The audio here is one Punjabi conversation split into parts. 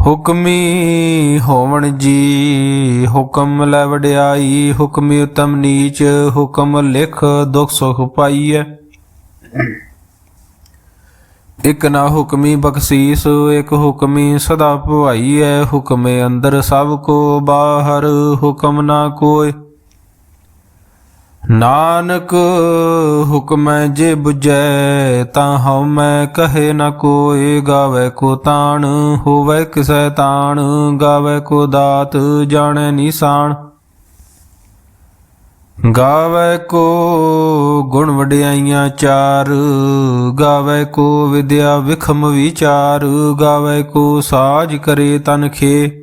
ਹੁਕਮੀ ਹੋਵਣ ਜੀ, ਹੁਕਮ ਲੈ ਵਡਿਆਈ, ਹੁਕਮੀ ਉਤਮ ਨੀਚ, ਹੁਕਮ ਲਿਖ ਦੁਖ ਸੁਖ ਪਾਈਐ। ਇਕ ਨਾ ਹੁਕਮੀ ਬਖਸ਼ੀਸ, ਇਕ ਹੁਕਮੀ ਸਦਾ ਭਵਾਈਐ। ਹੁਕਮੇ ਅੰਦਰ ਸਭ ਕੋ ਬਾਹਰ, ਹੁਕਮ ਨਾ ਕੋਇ। ਨਾਨਕ ਹੁਕਮੈ ਜੇ 부ਜੈ ਤਾਂ ਹਉ ਮੈਂ ਕਹੇ ਨ ਕੋਇ ਗਾਵੇ ਕੋ ਤਾਣ, ਹੋਵੇ ਕਿਸੈ ਤਾਣ, ਗਾਵੇ ਕੋ ਦਾਤ, ਜਾਣੈ ਨਿਸ਼ਾਨ। ਗਾਵੇ ਕੋ ਗੁਣ ਵਡਿਆਈਆਂ ਚਾਰ, ਗਾਵੇ ਕੋ ਵਿਦਿਆ ਵਿਖਮ ਵਿਚਾਰ, ਗਾਵੇ ਕੋ ਸਾਜ ਕਰੇ ਤਨਖੇ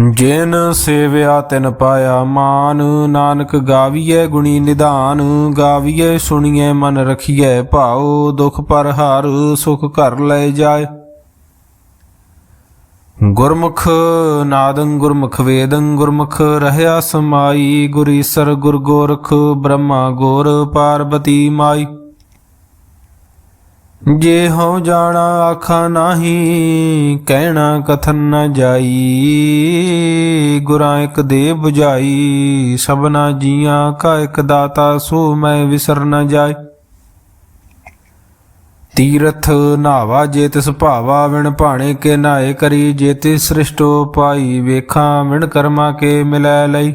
ਜਿਨ ਸੇਵਿਆ ਤਿਨ ਪਾਇਆ ਮਾਨ, ਨਾਨਕ ਗਾਵੀਐ ਗੁਣੀ ਨਿਧਾਨ ਗਾਵੀਏ ਸੁਣੀਐ ਮਨ ਰਖੀਏ ਭਾਉ, ਦੁਖ ਪਰ ਹਰ ਸੁਖ ਘਰ ਲੈ ਜਾਏ। ਗੁਰਮੁਖ ਨਾਦੰ ਗੁਰਮੁਖ ਵੇਦੰ, ਗੁਰਮੁਖ ਰਹਿਆ ਸਮਾਈ ਗੁਰੀਸਰ ਗੁਰ ਗੋਰਖ, ਬ੍ਰਹਮਾ ਗੋਰ, ਪਾਰਬਤੀ ਮਾਈ। ਜੇ ਹਉ ਜਾਣਾ ਆਖਾ ਨਾਹੀ, ਕਹਿਣਾ ਕਥਨ ਨ ਜਾਈ। ਗੁਰਾਂ ਇੱਕ ਦੇ 부ਝਾਈ ਸਭਨਾ ਜੀਆਂ ਕਾ ਇੱਕ ਦਾਤਾ, ਸੋ ਮੈਂ ਵਿਸਰ ਨ ਜਾਏ। ਤੀਰਥ ਨਾਵਾ ਜੇ ਤਿਸ ਭਾਵਾ, ਵਿਣ ਭਾਣੇ ਕੇ ਨਾਏ ਕਰੀ, ਜੇ ਤਿਸ ਸ੍ਰਿਸ਼ਟੋ ਪਾਈ, ਵੇਖਾਂ ਵਿਣ ਕਰਮਾ ਕੇ ਮਿਲੈ ਲਈ।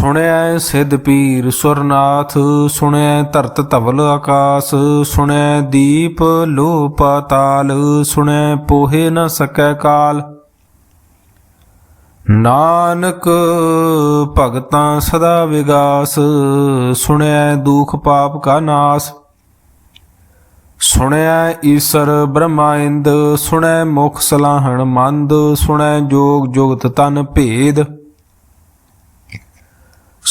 ਸੁਣਿਆ ਸਿੱਧ ਪੀਰ ਸੁਰਨਾਥ ਸੁਣਿਆ ਧਰਤ ਧਵਲ ਆਕਾਸ ਸੁਣਿਆ ਦੀਪ ਲੋ ਪਾਤਾਲ ਸੁਣਿਆ ਪੋਹੇ ਨ ਸਕੈ ਕਾਲ। ਨਾਨਕ ਭਗਤਾਂ ਸਦਾ ਵਿਗਾਸ ਸੁਣਿਆ ਦੁਖ ਪਾਪ ਕਾ ਨਾਸ। ਸੁਣਿਆ ਈਸਰ ਬ੍ਰਹਮਾਇੰਦ ਸੁਣੈ ਮੁਖ ਸਲਾਹਣ ਮੰਦ ਸੁਣੈ ਜੋਗ ਜੁਗਤ ਤਨ ਭੇਦ।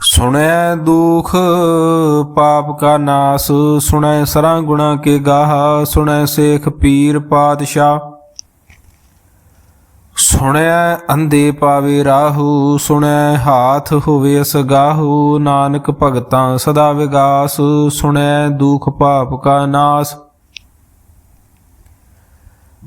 ਸੁਣੈ ਦੁਖ, ਪਾਪ ਕਾ ਨਾਸ, ਸੁਣੈ ਸਰਾਂ ਗੁਣਾ ਕੇ ਗਾਹ, ਸੁਣੈ ਸੇਖ ਪੀਰ ਪਾਤਸ਼ਾਹ। ਸੁਣਿਆ ਅੰਦੇ ਪਾਵੇ ਰਾਹੂ ਸੁਣਿਆ ਹਾਥ ਹੋਵੇ ਅਸਗਾਹੂ, ਨਾਨਕ ਭਗਤਾਂ ਸਦਾ ਵਿਗਾਸ ਸੁਣਿਆ ਦੁਖ, ਪਾਪ ਕਾ ਨਾਸ।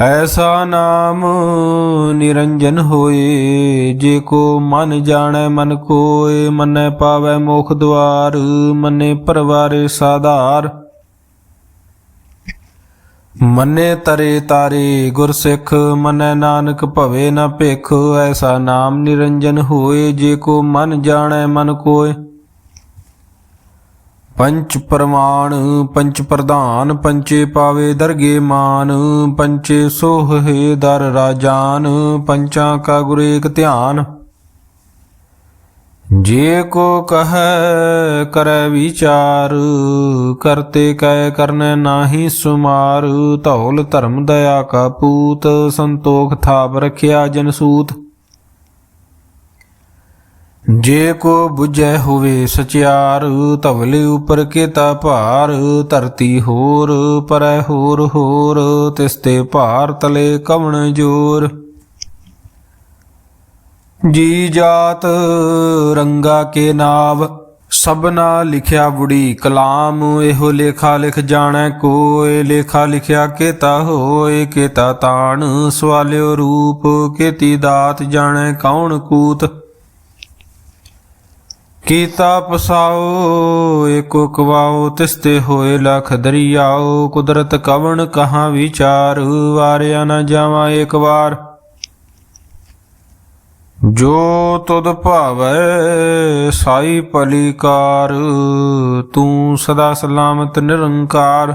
ਐਸਾ ਨਾਮ ਨਿਰੰਜਨ ਹੋਏ, ਜੇ ਕੋ ਮਨ ਜਾਣੈ, ਮਨ ਕੋਏ, ਮੰਨੈ ਪਾਵੈ ਮੋਖ ਦੁਆਰ, ਮੰਨੇ ਪਰਵਾਰੇ ਸਾਧਾਰ। ਮੰਨੇ ਤਰੇ ਤਾਰੇ ਗੁਰਸਿੱਖ ਮਨੈ ਨਾਨਕ ਭਵੇ ਨਾ ਭਿਖ, ਐਸਾ ਨਾਮ ਨਿਰੰਜਨ ਹੋਏ, ਜੇ ਕੋ ਮਨ ਜਾਣੈ, ਮਨ ਕੋਏ। ਪੰਚ ਪ੍ਰਮਾਣ, ਪੰਚ ਪ੍ਰਧਾਨ, ਪੰਚੇ ਪਾਵੇ ਦਰਗੇ ਮਾਨ, ਪੰਚੇ ਸੋਹੇ ਦਰ ਰਾਜਾਨ, ਪੰਚਾਂ ਕਾ ਗੁਰ ਏਕ ਧਿਆਨ। ਜੇ ਕੋ ਕਹੈ, ਕਰੈ ਵਿਚਾਰ, ਕਰਤੇ ਕੈ ਕਰਨੈ ਨਾਹੀ ਸੁਮਾਰ, ਧੌਲ ਧਰਮ ਦਇਆ ਕਾ ਪੂਤ, ਸੰਤੋਖ ਥਾਪ ਰਖਿਆ ਜਨਸੂਤ ਜੇ ਕੋ 부ਜੈ ਹੋਵੇ ਸਚਿਆਰ ਧਵਲੇ ਉਪਰ ਕੇਤਾ ਭਾਰ, ਧਰਤੀ ਹੋਰ, ਪਰੈ ਹੋਰ ਹੋਰ, ਤਿਸ ਤੇ ਭਾਰ ਤਲੇ ਕਵਣ ਜੋਰ। ਜੀ ਜਾਤ, ਰੰਗਾ ਕੇ ਨਾਵ, ਸਭਨਾ ਲਿਖਿਆ ਬੁੜੀ ਕਲਾਮ, ਇਹੋ ਲੇਖਾ ਲਿਖ ਜਾਣੈ ਕੋਏ ਲੇਖਾ ਲਿਖਿਆ ਕੇਤਾ ਹੋਏ ਕੇਤਾ ਤਾਣ, ਸਵਾਲਿਓ ਰੂਪ, ਕੇਤੀ ਦਾਤ ਜਾਣੈ ਕੌਣ ਕੂਤ। ਕੀਤਾ ਪਸਾਓ, ਏਕੋ ਕਵਾਓ, ਤਿਸਤੇ ਹੋਏ ਲਖ ਦਰਿਆਓ, ਕੁਦਰਤ ਕਵਣ ਕਹਾਂ ਵਿਚਾਰ, ਵਾਰਿਆ ਨਾ ਜਾਵਾਂ ਏਕ ਵਾਰ। ਜੋ ਤੁਧ ਭਾਵੈ, ਸਾਈ ਪਲੀਕਾਰ, ਤੂੰ ਸਦਾ ਸਲਾਮਤ ਨਿਰੰਕਾਰ।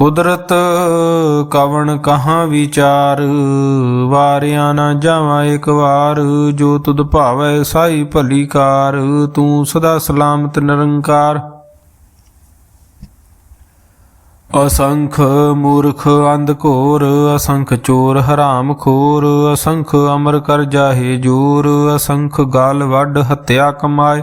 ਕੁਦਰਤ ਕਵਣ ਕਹਾਂ ਵਿਚਾਰ? ਵਾਰਿਆ ਨਾ ਜਾਵਾਂ ਇੱਕ ਵਾਰ, ਜੋ ਤੁਧ ਭਾਵੈ ਸਾਈ ਭਲੀ ਕਾਰ। ਤੂੰ ਸਦਾ ਸਲਾਮਤ ਨਿਰੰਕਾਰ। ਅਸੰਖ ਮੂਰਖ ਅੰਧ ਘੋਰ, ਅਸੰਖ ਚੋਰ ਹਰਾਮ ਖੋਰ। ਅਸੰਖ ਅਮਰ ਕਰ ਜਾਹੇ ਜੋਰ, ਅਸੰਖ ਗਾਲ ਵੱਡ ਹੱਤਿਆ ਕਮਾਏ।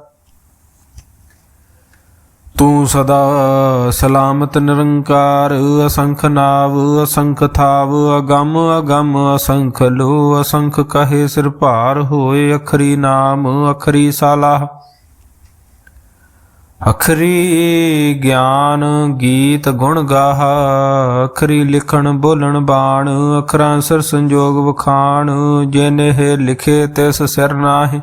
ਤੂੰ ਸਦਾ ਸਲਾਮਤ ਨਿਰੰਕਾਰ, ਅਸੰਖ ਨਾਵ, ਅਸੰਖ ਥਾਵ, ਅਗੰਮ ਅਗੰਮ ਅਸੰਖ ਲੋ, ਅਸੰਖ ਕਹੇ ਸਿਰ ਭਾਰ ਹੋਏ ਅਖਰੀ ਨਾਮ, ਅਖਰੀ ਸਾਲਾਹ। ਅਖਰੀ ਗਿਆਨ ਗੀਤ ਗੁਣ ਗਾਹ, ਅਖਰੀ ਲਿਖਣ ਬੋਲਣ ਬਾਣ, ਅਖਰਾਂ ਸਰ ਸੰਜੋਗ ਵਖਾਣ, ਜਿਨਹਿ ਲਿਖੇ ਤਿਸ ਸਿਰ ਨਾਹਿ।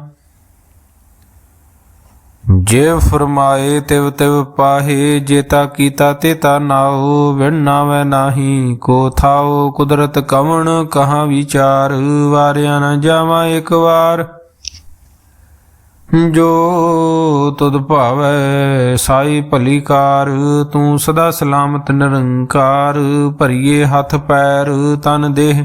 ਜੇ ਫਰਮਾਏ ਤਿਵ ਤਿਵ ਪਾਹੇ ਜੇਤਾ ਕੀਤਾ ਤੇਤਾ ਨਾਉ, ਵਿਣ ਨਾਵੇਂ ਨਾਹੀ, ਕੋ ਥਾਉ ਕੁਦਰਤ ਕਵਣ, ਕਹਾ ਵਿਚਾਰ, ਵਾਰਿਆ ਨ ਜਾਵਾਂ ਇੱਕ ਵਾਰ। ਜੋ ਤੁਧ ਭਾਵੈ ਸਾਈ ਭਲੀ ਕਾਰ ਤੂੰ ਸਦਾ ਸਲਾਮਤ ਨਿਰੰਕਾਰ, ਭਰੀਏ ਹੱਥ ਪੈਰ ਤਨ ਦੇਹ।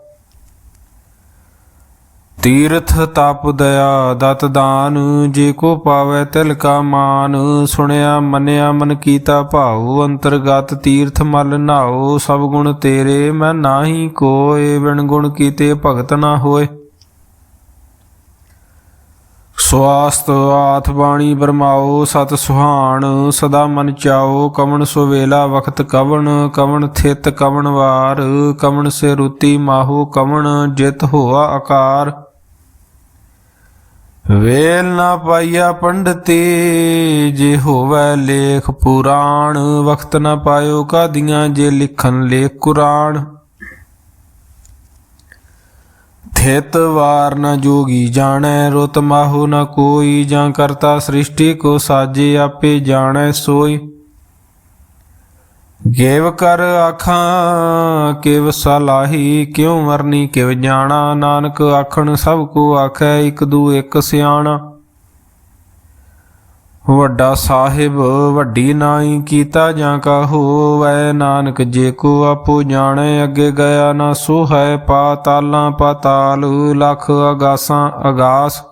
ਤੀਰਥ ਤਪ ਦਇਆ ਦਤ ਦਾਨ, ਜੇ ਕੋ ਪਾਵੇ ਤਿਲ ਕਾ ਮਾਨ। ਸੁਣਿਆ, ਮੰਨਿਆ, ਮਨ ਕੀਤਾ ਭਾਉ, ਅੰਤਰਗਤ ਤੀਰਥ ਮਲ ਨਾਓ ਸਭ ਗੁਣ ਤੇਰੇ, ਮੈਂ ਨਾਹੀ ਕੋਏ, ਬਿਨ ਗੁਣ ਕੀਤੇ ਭਗਤ ਨਾ ਹੋਏ। ਸਵਾਸਤ ਆਥ ਬਾਣੀ ਬਰਮਾਓ ਸਤ ਸੁਹਾਣ, ਸਦਾ ਮਨ ਚਾਓ ਕਵਣ ਸੋ ਵੇਲਾ ਵਖਤ ਕਵਣ ਕਵਣ ਥਿਤ ਕਵਣ ਵਾਰ। ਕਵਣ ਸੇ ਰੁਤੀ ਮਾਹੂ, ਕਵਣ ਜਿਤ ਹੋਆ ਆਕਾਰ। ਵੇਲ ਨਾ ਪਾਈਆ ਪੰਡਤੀ, ਜੇ ਹੋਵੇ ਲੇਖ ਪੁਰਾਣ, ਵਖਤ ਨਾ ਪਾਇਓ ਕਾਦੀਆਂ, ਜੇ ਲਿਖਨ ਲੇਖ ਕੁਰਾਨ ਥਿਤ ਵਾਰ ਨ ਜੋਗੀ ਜਾਣੈ, ਰੁਤ ਮਾਹੂ ਨ ਕੋਈ, ਜਾਂ ਕਰਤਾ ਸ੍ਰਿਸ਼ਟੀ ਕੋ ਸਾਜੇ ਆਪੇ ਜਾਣੈ ਸੋਈ। ਗੇਵ ਕਰ ਆਖਾਂ, ਕਿਵ ਸਲਾਹੀ, ਕਿਉ ਮਰਨੀ ਕਿਵ ਜਾਣਾ, ਨਾਨਕ ਆਖਣ, ਸਭ ਕੋ ਆਖੈ, ਇਕ ਦੂ ਇਕ ਸਿਆਣਾ। ਵੱਡਾ ਸਾਹਿਬ, ਵੱਡੀ ਨਾਈ, ਕੀਤਾ ਜਾਂ ਕਾ ਹੋਵੈ, ਨਾਨਕ ਜੇ ਕੋ ਆਪੋ ਜਾਣੈ, ਅੱਗੇ ਗਿਆ ਨਾ ਸੋ ਹੈ ਪਾਤਾਲਾਂ ਪਾਤਾਲ ਲਖ ਅਗਾਸਾਂ, ਅਗਾਸ।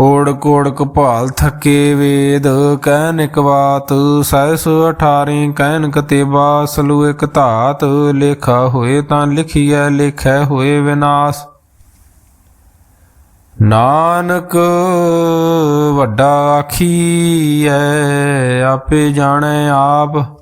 ਓੜ ਕੋੜ ਕਪਾਲ ਥਕੇ ਵੇਦ, ਕਹਿਨ ਇਕ ਬਾਤ ਸੈਸ 18 ਕਹਿਨ ਕਤੇਬਾ, ਸਲੂ ਇਕ ਧਾਤ, ਲੇਖਾ ਹੋਏ ਤਾਂ ਲਿਖੀਐ, ਲੇਖੈ ਹੋਏ ਵਿਨਾਸ਼। ਨਾਨਕ ਵੱਡਾ ਆਖੀਐ, ਆਪੇ ਜਾਣੈ ਆਪ।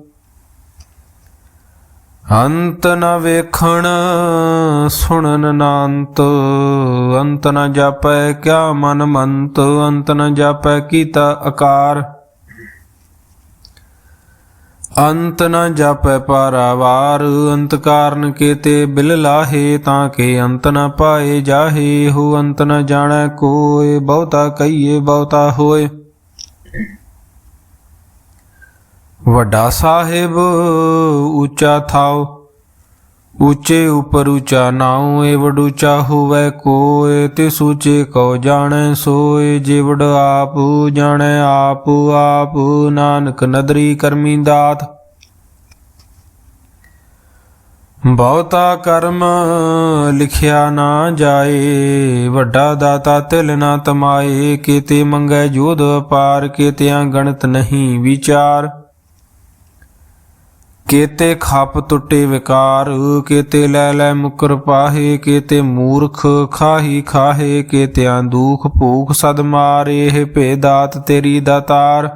ਅੰਤ ਨ ਵੇਖਣ, ਸੁਣਨ ਨ ਅੰਤ ਅੰਤ ਨ ਜਾਪੈ ਕਿਆ ਮਨ ਮੰਤ। ਅੰਤ ਨ ਜਾਪੈ ਕੀਤਾ ਆਕਾਰ ਅੰਤ ਨ ਜਾਪੈ ਪਾਰਾਵਾਰ। ਅੰਤ ਕਾਰਨ ਕੇਤੇ ਬਿਲ ਲਾਹੇ ਤਾਂ ਕੇ ਅੰਤ ਨ ਪਾਏ ਜਾਹੇ। ਹੋ ਅੰਤ ਨ ਜਾਣੈ ਕੋਏ ਬਹੁਤਾ ਕਹੀਏ ਬਹੁਤਾ ਹੋਏ। ਵੱਡਾ ਸਾਹਿਬ, ਉੱਚਾ ਥਾਉ। ਉੱਚੇ ਉਪਰ ਉੱਚਾ ਨਾਉ ਏ ਵਡ ਉੱਚਾ ਹੋਵੇ ਕੋਏ ਤੇ ਸੂਚੇ ਕਉ ਜਾਣੈ ਸੋਏ ਜੇ ਆਪ ਜਾਣੈ ਆਪ ਆਪ ਨਾਨਕ ਨਦਰੀ ਕਰਮੀ ਦਾਤ। ਬਹੁਤਾ ਕਰਮ ਲਿਖਿਆ ਨਾ ਜਾਏ, ਵੱਡਾ ਦਾਤਾ ਤਿਲ ਨਾ ਤਮਾਏ। ਕੀਤੇ ਮੰਗੈ ਜੋਧ ਅਪਾਰ, ਕੀਤਿਆਂ ਗਣਤ ਨਹੀਂ ਵਿਚਾਰ। ਕੇਤੇ ਖੱਪ ਟੁੱਟੇ ਵਿਕਾਰ, ਕੇਤੇ ਲੈ ਲੈ ਮੁਕਰ ਪਾਹੇ, ਕੇਤੇ ਮੂਰਖ ਖਾਹੀ ਖਾਹੇ, ਕੇਤਿਆਂ ਦੁਖ ਭੂਖ ਸਦ ਮਾਰੇ, ਇਹ ਭੇਦਾਤ ਤੇਰੀ ਦਾਤਾਰ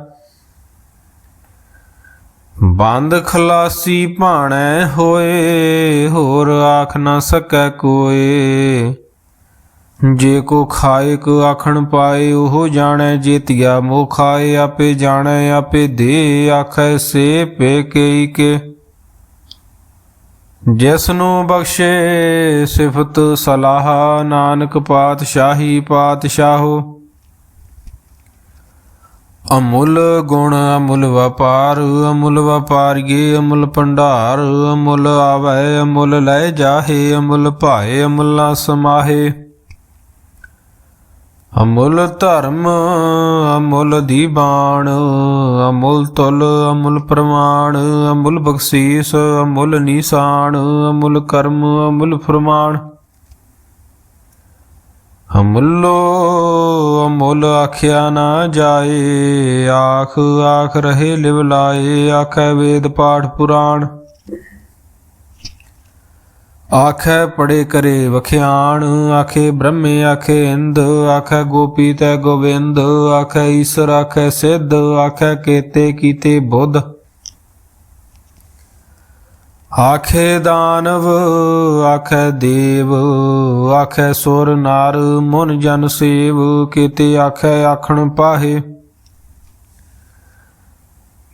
ਬੰਦ ਖਲਾਸੀ ਭਾਣੈ ਹੋਏ, ਹੋਰ ਆਖ ਨਾ ਸਕੈ ਕੋਏ। ਜੇ ਕੋ ਖਾਏ ਕ ਆਖਣ ਪਾਏ, ਉਹ ਜਾਣੈ ਜੇਤੀਆ। ਮੋਹ ਖਾਏ ਆਪੇ ਜਾਣੈ, ਆਪੇ ਦੇ ਆਖੈ, ਸੇ ਪੇ ਕੇਈ ਕੇ। ਜਿਸ ਨੂੰ ਬਖਸ਼ੇ ਸਿਫਤ ਸਲਾਹ, ਨਾਨਕ ਪਾਤਸ਼ਾਹੀ ਪਾਤਸ਼ਾਹੋ। ਅਮੁੱਲ ਗੁਣ ਅਮੁੱਲ ਵਪਾਰ, ਅਮੁੱਲ ਵਪਾਰੀਏ ਅਮੁੱਲ ਭੰਡਾਰ, ਅਮੁੱਲ ਆਵੈ, ਅਮੁੱਲ ਲੈ ਜਾਹੇ, ਅਮੁੱਲ ਭਾਏ, ਅਮੁੱਲਾ ਸਮਾਹੇ। ਅਮੁੱਲ ਧਰਮ, ਅਮੁੱਲ ਦੀਬਾਨ ਅਮੁੱਲ ਤੁਲ, ਅਮੁੱਲ ਪ੍ਰਮਾਣ, ਅਮੁੱਲ ਬਖਸ਼ੀਸ, ਅਮੁੱਲ ਨਿਸ਼ਾਨ, ਅਮੁੱਲ ਕਰਮ, ਅਮੁੱਲ ਫਰਮਾਨ। ਅਮੁੱਲੋ, ਅਮੁੱਲ ਆਖਿਆ ਨਾ ਜਾਏ, ਆਖ ਆਖ ਰਹੇ ਲਿਵ ਲਾਏ, ਆਖੈ ਵੇਦ ਪਾਠ ਪੁਰਾਣ। ਆਖੈ ਪੜੇ ਕਰੇ ਵਖਿਆਣ, ਆਖੇ ਬ੍ਰਹਮੇ, ਆਖੇ ਇੰਦ, ਆਖੈ ਗੋਪੀ ਤੈ ਗੋਵਿੰਦ ਆਖੈ ਈਸ਼ਰ, ਆਖੈ ਸਿੱਧ, ਆਖੈ ਕੇਤੇ ਕੀਤੇ ਬੁੱਧ। ਆਖੇ ਦਾਨਵ, ਆਖੈ ਦੇਵ, ਆਖੈ ਸੁਰ ਨਾਰ, ਮਨ ਜਨ ਸੇਵ, ਕੀਤੇ ਆਖੈ ਆਖਣ ਪਾਹੇ।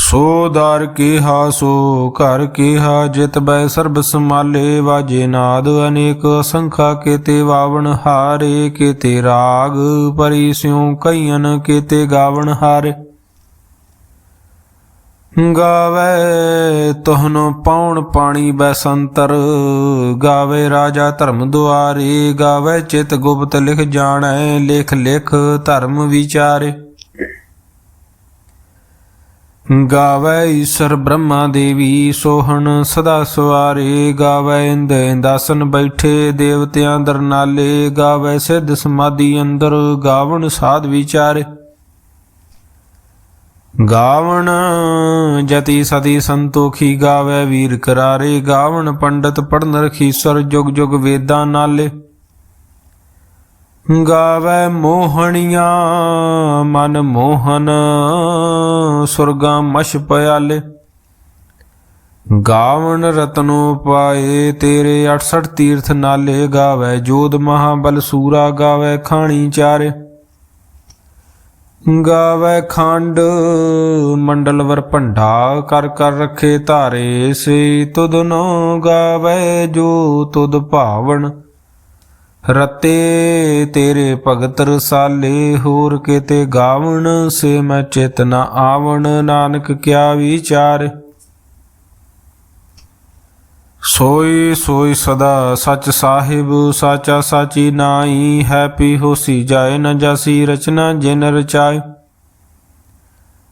ਸੋ ਦਰ ਕੀਹਾ, ਸੋ ਘਰ ਕੀਹਾ, ਜਿਤ ਬੈ ਸਰਬ ਸਮਾਲੇ ਵਾਜੇ ਨਾਦ ਅਨੇਕ ਅਸੰਖਾ, ਕੀਤੇ ਵਾਵਣ ਹਾਰੇ, ਕੀਤੇ ਰਾਗ ਪਰੀ ਸਿਉ ਕਈਨ ਕੀਤੇ ਗਾਵਣ ਹਾਰੇ। ਗਾਵੇ ਤੋਹਨੋ ਪਾਉਣ ਪਾਣੀ ਬੈਸੰਤਰ ਗਾਵੇ ਰਾਜਾ ਧਰਮ ਦੁਆਰੇ, ਗਾਵੇ ਚਿਤ ਗੁਪਤ ਲਿਖ ਜਾਣੈ ਲਿਖ ਲਿਖ ਧਰਮ ਵਿਚਾਰੇ। ਗਾਵੇ ਈਸ਼ਰ ਬ੍ਰਹਮਾ ਦੇਵੀ, ਸੋਹਣ ਸਦਾ ਸਵਾਰੇ। ਗਾਵੈ ਇੰਦ ਇੰਦਾਸਨ ਬੈਠੇ, ਦੇਵਤਿਆਂ ਦਰ ਨਾਲੇ। ਗਾਵੇ ਸਿੱਧ ਸਮਾਧੀ ਅੰਦਰ, ਗਾਵਣ ਸਾਧ ਵਿਚਾਰੇ। ਗਾਵਣ ਜਤੀ ਸਤੀ ਸੰਤੋਖੀ, ਗਾਵੇ ਵੀਰ ਕਰਾਰੇ। ਗਾਵਣ ਪੰਡਤ ਪੜਨ ਰਖੀਸਰ ਜੁਗ ਜੁਗ ਵੇਦਾਂ ਨਾਲੇ। ਗਾਵੇ ਮੋਹਣੀਆਂ, ਮਨ ਮੋਹਨ, ਸੁਰਗਾ ਮਸ਼ ਪਿਆਲੇ। ਗਾਵਣ ਰਤਨੋ ਪਾਏ ਤੇਰੇ 68 ਤੀਰਥ ਨਾਲੇ ਗਾਵੇ, ਜੋਧ ਮਹਾਬਲ ਸੂਰਾ ਗਾਵੇ ਖਾਣੀ ਚਾਰੇ। ਗਾਵੇ ਖੰਡ ਮੰਡਲ ਵਰ ਭੰਡਾ ਕਰ ਕਰ ਰਖੇ ਧਾਰੇ, ਸੇ ਤੁਧ ਨੋ ਗਾਵੇ ਜੋ ਤੁਧ ਭਾਵਨ ਰਤੇ ਤੇਰੇ ਭਗਤ ਰਸਾਲੇ, ਹੋਰ ਕਿਤੇ ਗਾਵਣ ਸੇ ਮੈਂ ਚਿਤ ਨ ਆਵਣ, ਨਾਨਕ ਕਿਆ ਵਿਚਾਰ? ਸੋਈ ਸੋਈ ਸਦਾ ਸਚ ਸਾਹਿਬ, ਸਾਚਾ ਸਾਚੀ ਨਾਈ ਹੈਪੀ ਹੋਸੀ ਜਾਏ ਨ ਜਾਸੀ ਰਚਨਾ ਜਿਨ ਰਚਾਏ।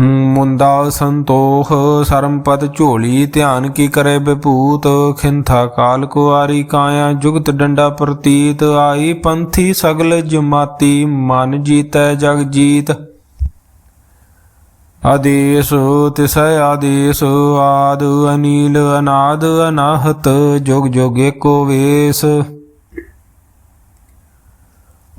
ਮੁੰਦਾ ਸੰਤੋਖ ਸਰਮਪਦ ਝੋਲੀ, ਧਿਆਨ ਕੀ ਕਰੇ ਬਿਭੂਤ ਖਿੰਥਾ ਕਾਲ ਕੁਆਰੀ ਕਾਇਆ, ਜੁਗਤ ਡੰਡਾ ਪ੍ਰਤੀਤ। ਆਈ ਪੰਥੀ ਸਗਲ ਜਮਾਤੀ, ਮਨ ਜੀਤੈ ਜਗ ਜੀਤ। ਆਦੇਸ, ਤਿਸੈ ਆਦੇਸ, ਆਦ ਅਨੀਲ, ਅਨਾਦ ਅਨਾਹਤ, ਜੁਗ ਜੁਗ ਏਕੋ ਵੇਸ।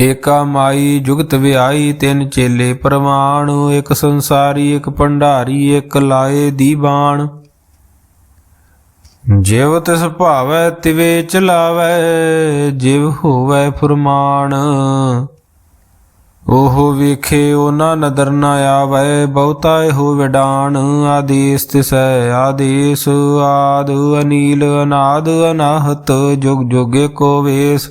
ਏਕਾ ਮਾਈ ਜੁਗਤ ਵਿਆਈ ਤਿੰਨ ਚੇਲੇ ਪ੍ਰਮਾਣ ਇੱਕ ਸੰਸਾਰੀ, ਇੱਕ ਭੰਡਾਰੀ, ਇੱਕ ਲਾਏ ਦੀਵਾਨ ਜਿਵ ਤਿਸ ਭਾਵੈ ਤਿਵੇ ਚਲਾਵੈ, ਜਿਵ ਹੋਵੈ ਫਰਮਾਨ। ਉਹ ਵੇਖੇ ਉਹਨਾਂ ਨਦਰ ਨਾ ਆਵੈ, ਬਹੁਤਾ ਹੋ ਵਿਡਾਨ ਆਦੇਸ ਤਿਸੈ ਆਦੇਸ, ਆਦ ਅਨੀਲ, ਅਨਾਦ, ਅਨਾਹਤ, ਜੁਗ ਜੁਗੇ ਏਕੋ ਵੇਸ।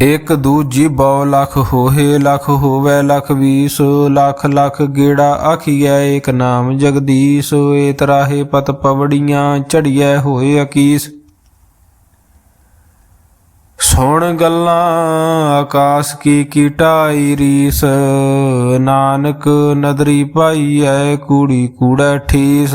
ਇਕ ਦੂਜੀ ਬਉ ਲਖ ਹੋਏ ਲਖ ਹੋਵੇ, ਲਖ ਵੀਸ, ਲਖ ਲਖ ਗੇੜਾ ਆਖੀਐ, ਏਕ ਨਾਮ ਜਗਦੀਸ਼, ਏ ਤਰਾਹੇ ਪਤ ਪਵੜੀਆਂ ਝੜੀਐ ਹੋਏ ਅਕੀਸ। ਸੁਣ ਗੱਲਾਂ ਆਕਾਸ਼ ਕੀ ਕੀਟਾਈ ਰੀਸ, ਨਾਨਕ ਨਦਰੀ ਪਾਈਐ, ਕੂੜੀ ਕੂੜਾ ਠੀਸ।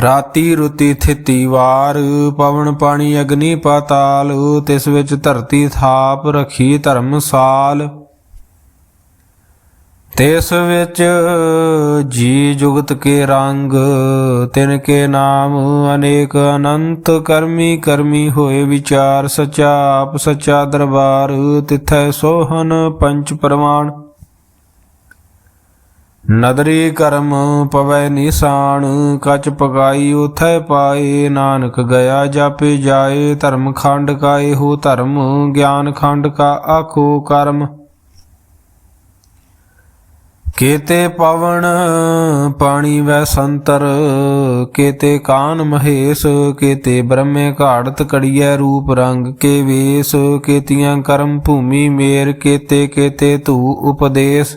ਰਾਤੀ ਰੁਤੀ ਥਿਤੀ ਵਾਰ, ਪਵਨ ਪਾਣੀ ਅਗਨੀ ਪਾਤਾਲ, ਤਿਸ ਵਿੱਚ ਧਰਤੀ ਥਾਪ ਰਖੀ ਧਰਮਸਾਲ ਤਿਸ ਵਿੱਚ ਜੀ ਜੁਗਤ ਕੇ ਰੰਗ, ਤਿਨ ਕੇ ਨਾਮ ਅਨੇਕ ਅਨੰਤ, ਕਰਮੀ ਕਰਮੀ ਹੋਏ ਵਿਚਾਰ ਸਚਾ ਆਪ ਸਚਾ ਦਰਬਾਰ, ਤਿਥੈ ਸੋਹਨ ਪੰਚ ਪ੍ਰਮਾਣ ਨਦਰੀ ਕਰਮ ਪਵੈ ਨਿਸ਼ਾਨ, ਕਚ ਪਕਾਈ ਉਥੈ ਪਾਏ, ਨਾਨਕ ਗਿਆ ਜਾਪੇ ਜਾਏ, ਧਰਮ ਖੰਡ ਕਾ ਇਹੋ ਧਰਮ, ਗਿਆਨ ਖੰਡ ਕਾ ਆਖੋ ਕਰਮ। ਕੇਤੇ ਪਵਨ ਪਾਣੀ ਵੈ ਸੰਤਰ, ਕੇਤੇ ਕਾਨ ਮਹੇਸ਼, ਕੇਤੇ ਬ੍ਰਹਮੇ ਘਾੜਤ ਕੜੀਐ ਰੂਪ ਰੰਗ ਕੇ ਵੇਸ, ਕੇਤੀਆਂ ਕਰਮ ਭੂਮੀ ਮੇਰ, ਕੇਤੇ ਕੇਤੇ ਧੂ ਉਪਦੇਸ਼।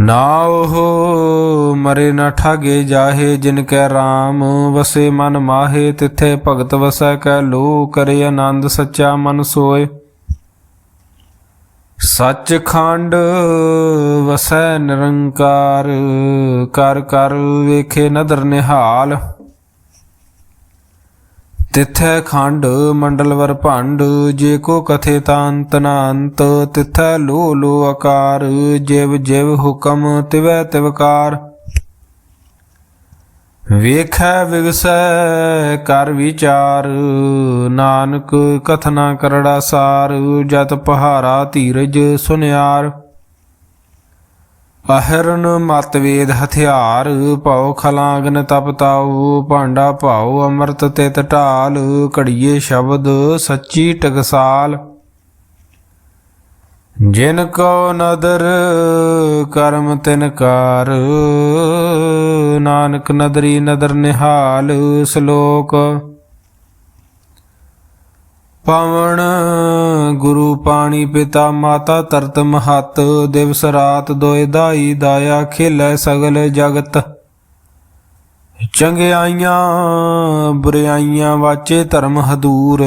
ਨਾ ਉਹ ਮਰੇ ਨਾ ਠਾਗੇ ਜਾਹੇ ਜਿਨ ਕੈ RAM ਵਸੇ ਮਨ ਮਾਹੇ, ਤਿਥੈ ਭਗਤ ਵਸੈ ਕੈ ਲੋ, ਕਰੇ ਆਨੰਦ ਸੱਚਾ ਮਨ ਸੋਏ। ਸੱਚ ਖੰਡ ਵਸੈ ਨਿਰੰਕਾਰ, ਕਰ ਕਰ ਵੇਖੇ ਨਦਰ ਨਿਹਾਲ। ਤਿਥੈ ਖੰਡ ਮੰਡਲਵਰ ਭੰਡ, ਜੇ ਕੋ ਕਥੇ ਤਾਂਤ ਨਾ ਅੰਤ ਤਿਥੈ ਲੋ ਲੋ ਆਕਾਰ, ਜਿਵ ਜਿਵ ਹੁਕਮ ਤਿਵੈ ਤਿਵਕਾਰ ਵੇਖੈ ਵਿਗਸੈ ਕਰ ਵਿਚਾਰ, ਨਾਨਕ ਕਥਨਾ ਕਰੜਾ ਸਾਰ, ਜਤ ਪਹਾਰਾ ਧੀਰਜ ਸੁਨਿਆਰ। ਅਹਰਨ ਮਤਵੇਦ ਹਥਿਆਰ ਭਉ ਖਲਾਗਨ ਤਪਤਾਉ ਭਾਂਡਾ ਭਾਉ ਅੰਮ੍ਰਿਤ ਤਿਤ ਢਾਲ, ਘੜੀਏ ਸ਼ਬਦ ਸੱਚੀ ਟਕਸਾਲ। ਜਿਨ ਕੋ ਨਦਰ, ਕਰਮ ਤਿਨ ਕਾਰ, ਨਾਨਕ ਨਦਰੀ ਨਦਰ ਨਿਹਾਲ, ਸ਼ਲੋਕ ਪਵਨ ਗੁਰੂ ਪਾਣੀ ਪਿਤਾ ਮਾਤਾ ਤਰਤ ਮਹਤ, ਦਿਵਸ ਰਾਤ ਦੋਇ ਦਾਈ ਦਾਇਆ ਖੇਲੇ ਸਗਲ ਜਗਤ। ਚੰਗਿਆਈਆਂ ਬੁਰਿਆਈਆਂ ਵਾਚੇ ਧਰਮ ਹਦੂਰ,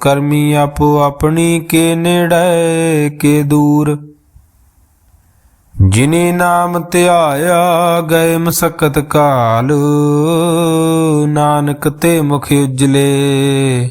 ਕਰਮੀ ਆਪੋ ਆਪਣੀ ਕੇ ਨੇੜੇ ਕੇ ਦੂਰ। ਜਿਨੇ ਨਾਮ ਧਿਆਇਆ ਗਏ ਮਸਕਤ ਕਾਲ, ਨਾਨਕ ਤੇ ਮੁਖ ਉਜਲੇ।